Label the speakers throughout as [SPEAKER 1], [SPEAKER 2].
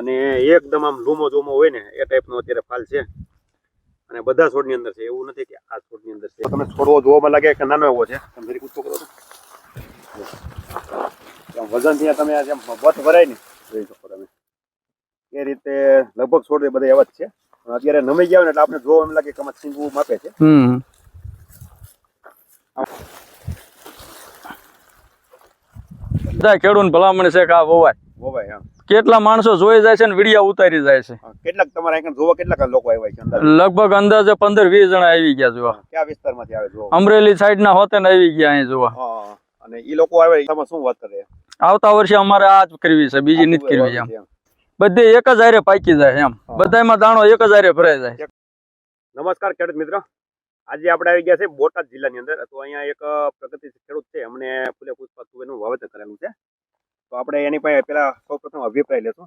[SPEAKER 1] અને એકદમ આમ લૂમો ધૂમો હોય ને એ ટાઈપનો અત્યારે ફાલ છે. અને બધા છોડની અંદર છે. એવું નથી કે આ છોડની અંદર છે. તમે છોડવો જોવામાં લાગે કે નાનો એવો છે. તમે જરી ઊંચો કરો વજનથી તમે આ જેમ બથ ભરાય ને જોઈ શકો તમે. એ રીતે લગભગ છોડ એ બધા એવા જ છે. અત્યારે નમી ગયા હોય ને એટલે આપણે જોવા એમ લાગે કે આમાં છીંગવું માપે છે.
[SPEAKER 2] હમ. બધા ખેડૂત ભલામણ છે કે આ વવાય?
[SPEAKER 1] વવાય હા.
[SPEAKER 2] કેટલા માણસો જોઈ જાય છે ને વિડિયા ઉતારી જાય છે.
[SPEAKER 1] કેટલાક તમારા અહીં જોવા કેટલાક લોકો આવ્યા છે
[SPEAKER 2] લગભગ અંદાજે પંદર વીસ જણા આવી ગયા જોવા.
[SPEAKER 1] કયા વિસ્તારમાંથી આવે જોવા?
[SPEAKER 2] અમરેલી સાઈડ ના હોતે ને આવી ગયા અહીં જોવા.
[SPEAKER 1] અને ઈ લોકો આવે તમે શું વાત કરે?
[SPEAKER 2] આવતા વર્ષે અમારે આ જ કરવી છે બીજી નથી કરવી એમ. બધે એક જ હારે પાકી જાય એમ. બધામાં દાણો એક જ હારે ભરાઈ જાય.
[SPEAKER 1] નમસ્કાર ખેડૂત મિત્રો. આજે આપણે આવી ગયા છે બોટાદ જિલ્લાની અંદર. તો અહીંયા એક પ્રગતિ ખેડૂત છે. એમને ફૂલે પુષ્પા તુવેરનું વાવેતર કરેલું છે. તો આપણે એની પાસે પેલા સૌપ્રથમ અભિપ્રાય લેશું.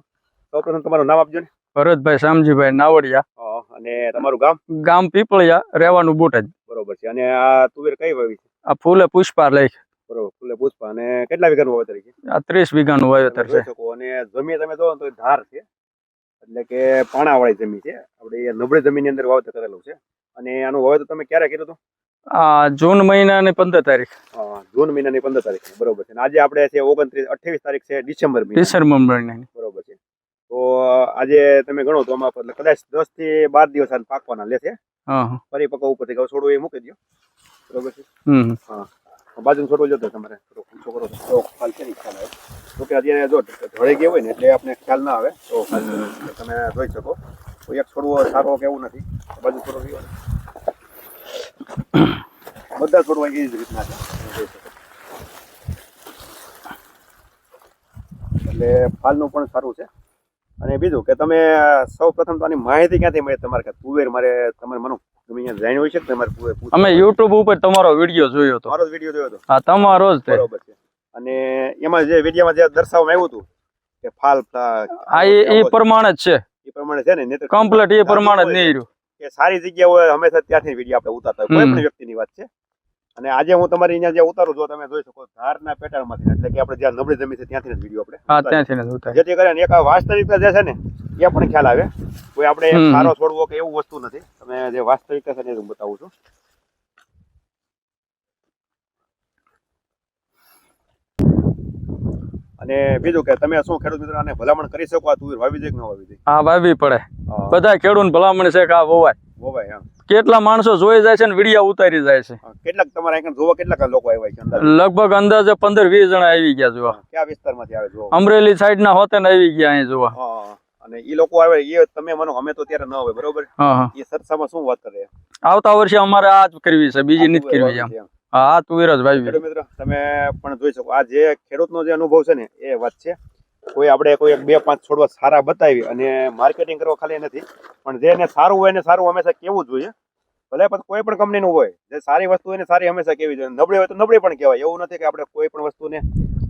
[SPEAKER 1] સૌપ્રથમ તમારું નામ આપજો ને.
[SPEAKER 2] ભરતભાઈ શામજીભાઈ નાવડિયા.
[SPEAKER 1] અને તમારું ગામ?
[SPEAKER 2] ગામ પીપળિયા રહેવાનું બોટાદ
[SPEAKER 1] બરોબર છે. અને આ તુવેર કઈ વાવી છે?
[SPEAKER 2] આ ફૂલે પુષ્પા લઈ.
[SPEAKER 1] બરોબર ફૂલે પુષ્પા. અને કેટલા વીઘાનું વાવેતર છે?
[SPEAKER 2] આ ત્રીસ વીઘાનું વાવેતર છે.
[SPEAKER 1] અને જમીન તમે જોવો ને તો ધાર છે. એટલે કે પાણાવાળી જમીન છે. આપણે નબળી જમીનની અંદર વાવેતર કરેલું છે. અને આનું વાવેતર તમે ક્યારે કર્યું હતું?
[SPEAKER 2] જૂન મહિનાની પંદર તારીખ.
[SPEAKER 1] જૂન મહિનાની પંદર તારીખ. બરોબર છે. આજે આપણે છે ઓગણત્રીસ અઠ્યાવીસ તારીખ છે ડિસેમ્બર મહિના
[SPEAKER 2] ડિસેમ્બર મહિનાની.
[SPEAKER 1] બરોબર છે. તો આજે તમે ગણો તો આમાં કદાચ દસથી બાર દિવસ આ પાકવાના લેશે.
[SPEAKER 2] હા.
[SPEAKER 1] પરિપક્વ ઉપરથી કહો છોડવું એ મૂકી દો બરોબર છે?
[SPEAKER 2] હા.
[SPEAKER 1] બાજુ છોડવો જોતો તમારે. છોકરો તો ખ્યાલ છે તો કે અત્યારે જો ઢળી ગયો હોય ને એટલે આપણે ખ્યાલ ના આવે. તો તમે જોઈ શકો. એક છોડવો સારો કે એવું નથી. બાજુ છોડવો ને. બધા છોડવા એ જ રીતના એટલે ફાલનું પણ સારું છે. અને બીજું કે તમે સૌ પ્રથમ તો આની માહિતી ક્યાંથી મળે તમારે કે તુવેર મારે તમારે મને? તમે અહીંયા જાણ્યું હોય છે કે તમારે કુવેર
[SPEAKER 2] અમે યુટ્યુબ ઉપર તમારો વીડિયો જોયો હતો.
[SPEAKER 1] મારો જ વીડિયો જોયો હતો?
[SPEAKER 2] હા તમારો જ
[SPEAKER 1] બરોબર છે. અને એમાં જે વિડીયોમાં જે દર્શાવવામાં આવ્યું હતું કે ફાલ
[SPEAKER 2] આ એ પ્રમાણે જ છે.
[SPEAKER 1] એ પ્રમાણે છે ને?
[SPEAKER 2] કમ્પ્લીટ એ પ્રમાણે જ નહીં રહ્યું
[SPEAKER 1] કે સારી જગ્યા હોય હંમેશા ત્યાંથી વીડિયો આપણે ઉતારતા હોય. કોઈ પણ વ્યક્તિની વાત છે. અને આજે હું તમારી અહીંયા જે ઉતારું છું તમે જોઈ શકો ધારના પેટાળમાંથી એટલે કે આપણે જ્યાં નબળી જમીન છે ત્યાંથી વીડિયો આપણે
[SPEAKER 2] હા ત્યાંથી ઉતારી
[SPEAKER 1] જેથી કરીને એક વાસ્તવિકતા જે છે ને એ પણ ખ્યાલ આવે. કોઈ આપણે સારો છોડવો કે એવું વસ્તુ નથી. તમે જે વાસ્તવિકતા છે ને હું બતાવું છું. અને બીજું કે તમે શું ખેડૂત મિત્રો આને ભલામણ કરી શકો? આ તુવેર વાવી દે કે ન વાવી દે?
[SPEAKER 2] હા વાવી પડે. બધા ખેડૂત ભલામણ છે કે આ વવાય.
[SPEAKER 1] વવાય.
[SPEAKER 2] કેટલા માણસો જોઈ જાય છે ને વિડિયા ઉતારી જાય છે.
[SPEAKER 1] કેટલાક તમારા અહીંયા જોવા કેટલાક લોકો આવ્યા છે
[SPEAKER 2] લગભગ અંદાજે પંદર વીસ જણા આવી ગયા જોવા.
[SPEAKER 1] કયા વિસ્તારમાંથી આવે જોવા?
[SPEAKER 2] અમરેલી સાઈડ ના હોતે ને આવી ગયા અહીં જોવા.
[SPEAKER 1] અને એ લોકો આવે એ તમે માનો અમે તો ત્યારે ન હોય બરોબર? એ સરસામાં શું વાત કરે?
[SPEAKER 2] આવતા વર્ષે અમારે આ જ કરવી છે બીજી નથી કરવી એમ. હા આ તુવેર જ
[SPEAKER 1] ભાઈ મિત્રો તમે પણ જોઈ શકો આ જે ખેડૂતનો જે અનુભવ છે ને એ વાત છે. કોઈ આપણે કોઈ એક બે પાંચ છોડવા સારા બતાવી અને માર્કેટિંગ કરવા ખાલી નથી. પણ જેને સારું હોય એને સારું હંમેશા કેવું જોઈએ. ભલે પણ કોઈ પણ કંપનીનું હોય જે સારી વસ્તુ હોય ને સારી હંમેશા કેવી જોઈએ. નબળી હોય તો નબળી પણ કહેવાય. એવું નથી કે આપણે કોઈ પણ વસ્તુને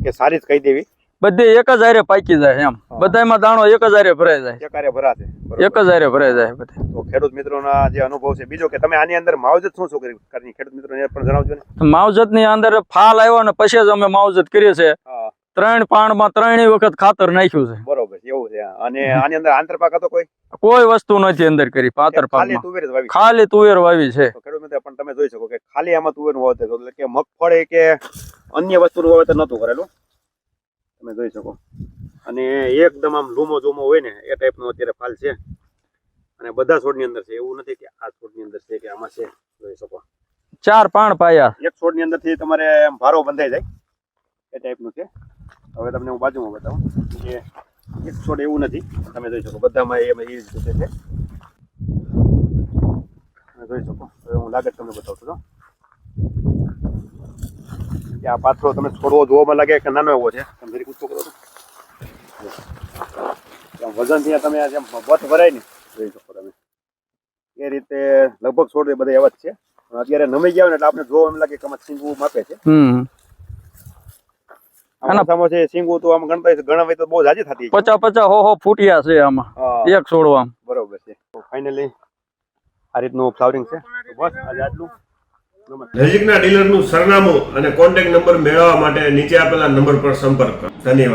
[SPEAKER 1] કે સારી જ કહી દેવી.
[SPEAKER 2] બધી એક જ હારે પાકી જાય એમ. બધામાં દાણો એક જ હારે ભરાઈ જાય.
[SPEAKER 1] એક હારે ભરાશે.
[SPEAKER 2] એક જ હારે ભરાઈ જાય બધે.
[SPEAKER 1] તો ખેડૂત મિત્રોના જે અનુભવ છે બીજો કે તમે આની અંદર માવજત શું શું કરી ખેડૂત મિત્રોને પણ જણાવજો ને.
[SPEAKER 2] માવજતની અંદર ફાલ આવ્યો ને પછી જ અમે માવજત કરીએ છીએ. ત્રણ પાણમાં ત્રણેય વખત ખાતર નાખ્યું છે.
[SPEAKER 1] બરોબર એવું છે. અને આની અંદર આંતરપાક હતો કોઈ?
[SPEAKER 2] કોઈ વસ્તુ નથી અંદર કરી પાતર
[SPEAKER 1] વાવી
[SPEAKER 2] ખાલી તુવેર વાવી છે.
[SPEAKER 1] ખેડૂત પણ તમે જોઈ શકો કે ખાલી આમાં તુવેર વાવેતર એટલે કે મગફળી કે અન્ય વસ્તુનું વાવેતર નહોતું કરેલું. તમે જોઈ શકો. અને એકદમ આમ લૂમો જોમો હોય ને એ ટાઈપનો અત્યારે ફાલ છે. અને બધા છોડની અંદર છે. એવું નથી કે આ છોડની અંદર છે કે આમાં છે. જોઈ શકો.
[SPEAKER 2] ચાર પાણ પાયા.
[SPEAKER 1] એક છોડની અંદરથી તમારે આમ ભારો બંધાઈ જાય. એ ટાઈપનું છે. હવે તમને હું બાજુમાં બતાવું. કે એક છોડ એવું નથી. તમે જોઈ શકો, બધામાં એમાં એ રીતે છે તમે જોઈ શકો. હવે હું લાગે તમને બતાવું છું તો. કે આ પાથરો તમે છોડવો જોવામાં લાગે કે નાનો એવો છે? તમે જરી ઊંચો કરો છો વજન વજનથી તમે આ જેમ બથ ભરાય ને, જોઈ શકો તમે. એ રીતે લગભગ છોડ બધા એવા જ છે. અત્યારે નમી ગયા ને એટલે આપણે જોવા એમ લાગે કે આમાં માપે છે.
[SPEAKER 2] હમ
[SPEAKER 1] આમાં ઓછામાં તો આમ ગણતા હોય તો બહુ જાજી થતી હોય.
[SPEAKER 2] પચા પચા હો હો ફૂટિયા છે આમાં. એક છોડવા
[SPEAKER 1] બરોબર છે. ફાઇનલી આ રીતનું ફ્લાવરિંગ છે. બસ આજે આટલું.
[SPEAKER 3] નજીકના ડીલરનું સરનામું અને કોન્ટેક્ટ નંબર મેળવવા માટે નીચે આપેલા નંબર પર સંપર્ક કરો. ધન્યવાદ.